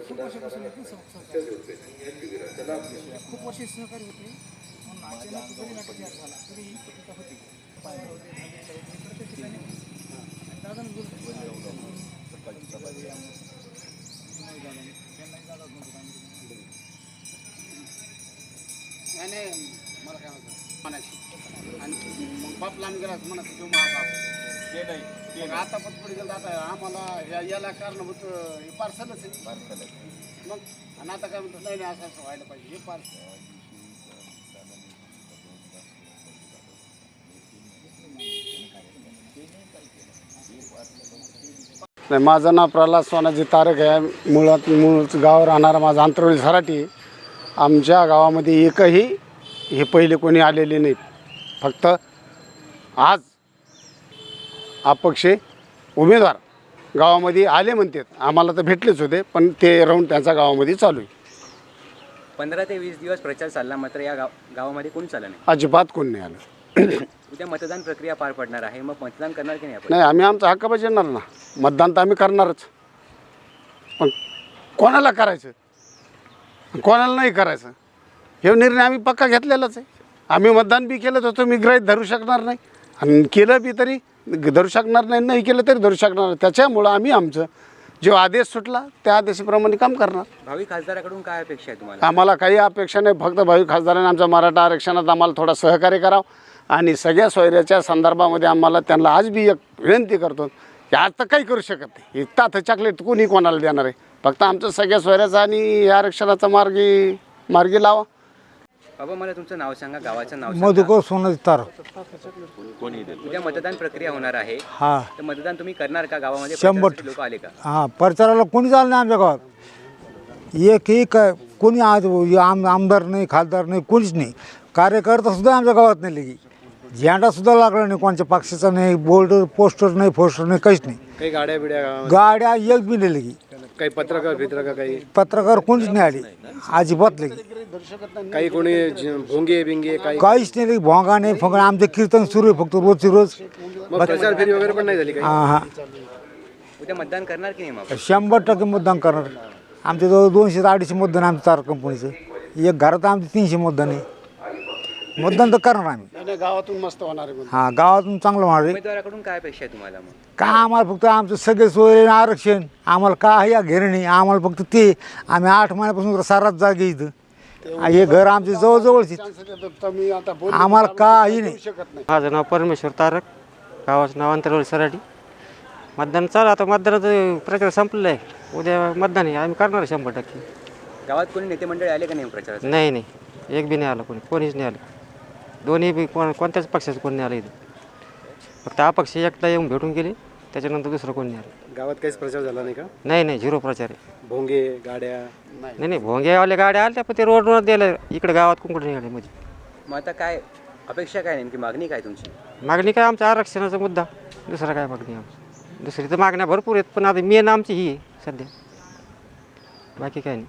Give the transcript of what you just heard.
खूप वर्षापासून येत खूप वर्षे सहकारी होते म्हणून अचानक जरी नाटक झाला तरी ही होती दादा होते, नाही नाही. मला काय म्हणतात म्हणायची. आणि मग बाप लांब गेला म्हणायचं तो महाबाप ते नाही ते आता गेलं आता आम्हाला या याला कारणभूत हे पार्सलच आहे. पार्सल मग आणि आता काय म्हणतात नाही नाही असं असं व्हायला पाहिजे हे पार्सल. नाही माझं नाव प्रल्हाद सोनाजी तारक आहे. मुळात मूळ गाव राहणारा माझा अंतरवली सराटी आमच्या गावामध्ये एकही हे पहिले कोणी आलेले नाहीत. फक्त आज अपक्षे उमेदवार गावामध्ये आले म्हणतात. आम्हाला तर भेटलेच होते पण ते राहून त्यांच्या गावामध्ये चालू आहे. पंधरा ते वीस दिवस प्रचार चालला मात्र या गाव गावामध्ये कोणी चाललं नाही. अजिबात कोण नाही आलं. उद्या मतदान प्रक्रिया पार पडणार आहे. मग मतदान करणार की नाही आपण? नाही आम्ही आमचा हक्क बजावणार ना. मतदान तर आम्ही करणारच. पण कोणाला करायचं? कोणाला नाही करायचं? हे निर्णय आम्ही पक्का घेतलेलाच आहे. आम्ही मतदान बी केलं तर तुम्ही ग्रहित धरू शकणार नाही. आणि केलं बी तरी धरू शकणार नाही नाही केलं तरी धरू शकणार नाही. त्याच्यामुळं आम्ही आमचं जो आदेश सुटला त्या आदेशाप्रमाणे काम करणार. भावी खासदाराकडून काय अपेक्षा आहे तुम्हाला? आम्हाला काही अपेक्षा नाही. फक्त भावी खासदारांनी आमच्या मराठा आरक्षणात आम्हाला थोडा सहकार्य करावं. आणि सगळ्या सोयऱ्याच्या संदर्भामध्ये आम्हाला त्यांना आज बी एक विनंती करतो. की आज तर काही करू शकत नाही. ताथ चॉकलेट कोणी कोणाला देणार आहे? फक्त आमचं सगळ्या सोयऱ्याचा आणि या आरक्षणाचा मार्गी मार्गी लावा. बाबा मला तुमचं नाव सांगा गावाचं नाव सांगा. मधुकर सोनाजी तारक उद्या मतदान प्रक्रिया होणार आहे. हा. तर मतदान तुम्ही करणार का? गावामध्ये शंभर. लोक आले का? हा प्रचाराला कोणी झालं नाही आमच्या गावात. एकही काय कोणी आज आम आमदार नाही खासदार नाही कोणीच नाही. कार्यकर्ता सुद्धा आमच्या गावात नाही लगी. झेंडा सुद्धा लागला नाही कोणत्या पक्षाचा नाही बोर्ड पोस्टर नाही पोस्टर नाही काहीच नाही. काही गाड्या बिड्या गाड्या एक बी नाही लगी. काही पत्रकार भित्रकार काही? पत्रकार कोणीच नाही आले. अजिबात लगी. काही कोणी भोंगे बिंगे काही काहीच नाही लगी भोंगा नाही फंगा आमचं कीर्तन सुरू आहे फक्त रोजची रोज. मग प्रचार फेरी वगैरे पण नाही झाली काही? हा हा. उद्या मतदान करणार की नाही मग? शंभर टक्के मतदान करणार. आमच्या जवळ दोनशे ते अडीचशे मतदान आहे आमच्या तार कंपनीचं. एक घरात आमचे तीनशे मतदान आहे. मतदान तर करणार आम्ही. नाही, नाही, गावातून मस्त होणार आहे हा गावातून चांगलं होणार आहे. उमेदवाराकडून काय अपेक्षा आहे तुम्हाला मग? का आम्हाला फक्त आमचं सगळे सोय आरक्षण. आम्हाला काही या नाही. आम्हाला फक्त ते. आम्ही आठ महिन्यापासून सारात जागे इथं. हे घर आमचे जवळजवळच आता बोल आम्हाला काही नाही. शकत नाही माझं नाव परमेश्वर तारक गावाचं नाव अंतरवली सराठी मतदान चालू आता मतदानाचं प्रचार संपलेला आहे उद्या मतदान आहे. आम्ही करणार आहे शंभर टक्के. गावात कोणी नेते मंडळी आले का नाही प्रचारात? नाही नाही. एक बी नाही आलं कोणी. कोणीच नाही आलं. दोन्ही बी कोण कोणत्याच पक्षाचं कोणी नाही आलं इथं. फक्त अपक्ष एकटा येऊन भेटून गेले. त्याच्यानंतर दुसरं कोणी नाही आलं गावात काहीच प्रचार झाला नाही का? नाही नाही झिरो प्रचार आहे. भोंगे गाड्या? नाही नाही भोंग्यावाल्या गाड्या आल्या पण ते रोडवर दिलं. इकडे गावात कुंकड निघाले मध्ये. मग आता काय अपेक्षा काय नेमकी? मागणी काय तुमची? मागणी काय? आमच्या आरक्षणाचा मुद्दा. दुसरा काय मागणी आमची? दुसरी तर मागण्या भरपूर आहेत पण आता मेन आमची ही आहे सध्या. बाकी काय नाही.